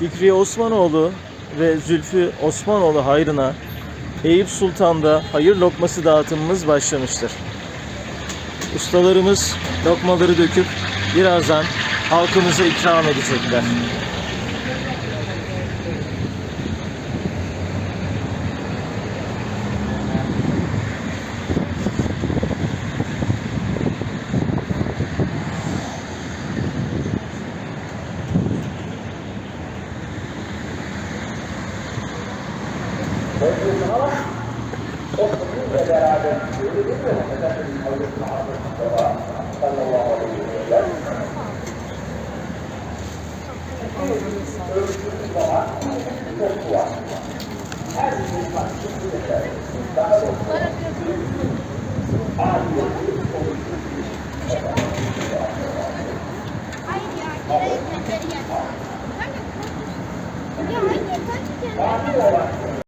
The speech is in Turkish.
Fikriye Osmanoğlu ve Zülfü Osmanoğlu hayrına Eyüp Sultan'da hayır lokması dağıtımımız başlamıştır. Ustalarımız lokmaları döküp birazdan halkımıza ikram edecekler. Hayır ya, nereye göndereceğiz? Ya hayır, kaç kere?